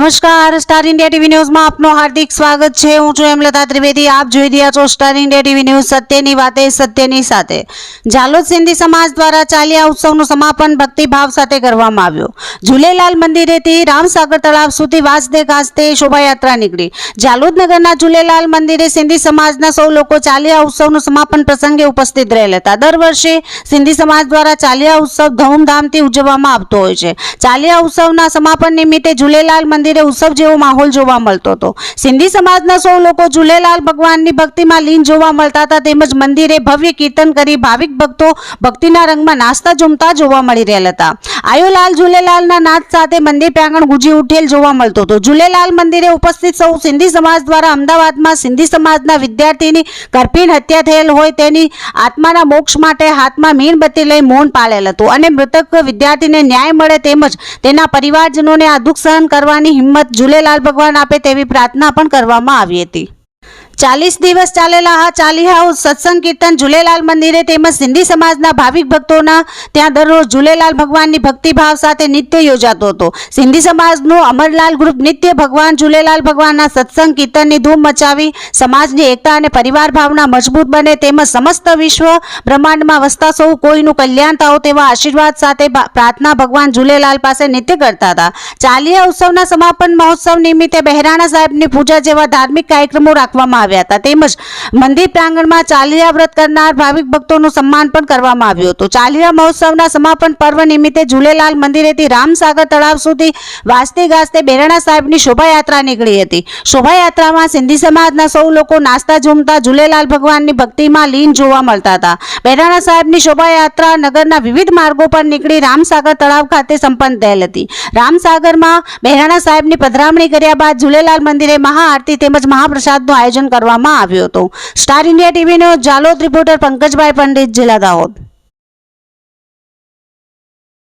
નમસ્કાર, star India TV ન્યૂઝમાં આપનું હાર્દિક સ્વાગત છે. હું છું હેમલતા ત્રિવેદી. આપ જોઈ રહ્યા છો સ્ટાર ઇન્ડિયા ટીવી ન્યૂઝ સત્યની વાતે, સત્યની સાથે. જાલોદ સિંધી સમાજ દ્વારા ચાલિયા ઉત્સવનું સમાપન ભક્તિભાવ સાથે કરવામાં આવ્યું. ઝૂલેલાલ મંદિરેથી રામસાગર તળાવ સુધી વાસદે ગાજતે શોભાયાત્રા નીકળી. જાલોદ નગરના ઝુલેલાલ મંદિરે સિંધી સમાજના સૌ લોકો ચાલિયા ઉત્સવનું સમાપન પ્રસંગે ઉપસ્થિત રહેલ હતા દર વર્ષે સિંધી સમાજ દ્વારા ચાલિયા ઉત્સવ ધૂમધામથી ઉજવવામાં આવતો હોય છે. ચાલિયા ઉત્સવના સમાપન નિમિત્તે ઝુલેલાલ મંદિરે ઉત્સવ જેવો માહોલ જોવા મળતો હતો. સિંધી સમાજના સૌ લોકો ઝૂલેલાલ ભગવાનની ભક્તિમાં લીન જોવા મળતા હતા તેમજ મંદિરે ભવ્ય કીર્તન કરી ભાવિક ભક્તો ભક્તિના રંગમાં નાસ્તા જમતા જોવા મળી રહેલા હતા. આયોલાલ ઝૂલેલાલના નાદ સાથે મંદિર પ્રાંગણ ગુજી ઉઠેલ જોવા મળતો હતો. ઝૂલેલાલ મંદિરે ઉપસ્થિત સૌ સિંધી સમાજ દ્વારા અમદાવાદમાં સિંધી સમાજના વિદ્યાર્થીની કરપીણ હત્યા થયેલ હોય તેની આત્માના મોક્ષ માટે હાથમાં મીણબત્તી લઈ મૌન પાળેલ હતું અને મૃતક વિદ્યાર્થીને ન્યાય મળે તેમજ તેના પરિવારજનોને આ દુઃખ સહન કરવાની હિંમત ઝૂલેલાલ ભગવાન આપે તેવી પ્રાર્થના પણ કરવામાં આવી હતી. ચાલીસ દિવસ ચાલેલા આ ચાલીહા સત્સંગ કીર્તન ઝૂલેલાલ મંદિરે તેમજ સિંધી સમાજના ભાવિક ભક્તોના ત્યાં દરરોજ ઝુલેલાલ ભગવાનની ભક્તિભાવ સાથે નિત્ય યોજાતો હતો. સિંધી સમાજનું અમરલાલ ગ્રુપ નિત્ય ભગવાન ઝુલેલાલ ભગવાનના સત્સંગ કીર્તનની ધૂમ મચાવી સમાજની એકતા અને પરિવાર ભાવના મજબૂત બને તેમજ સમસ્ત વિશ્વ બ્રહ્માંડમાં વસતા સૌ કોઈનું કલ્યાણ થાવ તેવા આશીર્વાદ સાથે પ્રાર્થના ભગવાન ઝુલેલાલ પાસે નિત્ય કરતા હતા. ચાલીયા ઉત્સવના સમાપન મહોત્સવ નિમિત્તે બહેરાણા સાહેબની પૂજા જેવા ધાર્મિક કાર્યક્રમો રાખવામાં આવ્યા. હતા. તેમજ મંદિર પ્રાંગણમાં ચાલીયા વ્રત કરનાર ભાવિક ભક્તોનું સન્માન પણ કરવામાં આવ્યું હતું. ચાલીયા મહોત્સવના સમાપન પર્વ નિમિત્તે ઝુલેલાલ મંદિરેથી રામસાગર તળાવ સુધી વાજતે ગાજતે બેરાણા સાહેબની શોભાયાત્રા નીકળી હતી. શોભાયાત્રામાં સિંધી સમાજના સૌ લોકો નાસ્તા ઝૂમતા ઝુલેલાલ ભગવાનની ભક્તિમાં લીન જોવા મળતા હતા. બહેરાણા સાહેબની શોભાયાત્રા નગરના વિવિધ માર્ગો પર નીકળી રામસાગર તળાવ ખાતે સંપન્ન થયેલ હતી. રામસાગરમાં બહેરાણા સાહેબની પધરામણી કર્યા બાદ ઝુલેલાલ મંદિરે મહાઆરતી તેમજ મહાપ્રસાદનું આયોજન કરવામાં આવ્યું હતું. સ્ટાર ઇન્ડિયા ટીવીનો જાલોદ રિપોર્ટર પંકજભાઈ પંડિત જિલ્લા દાહોદ.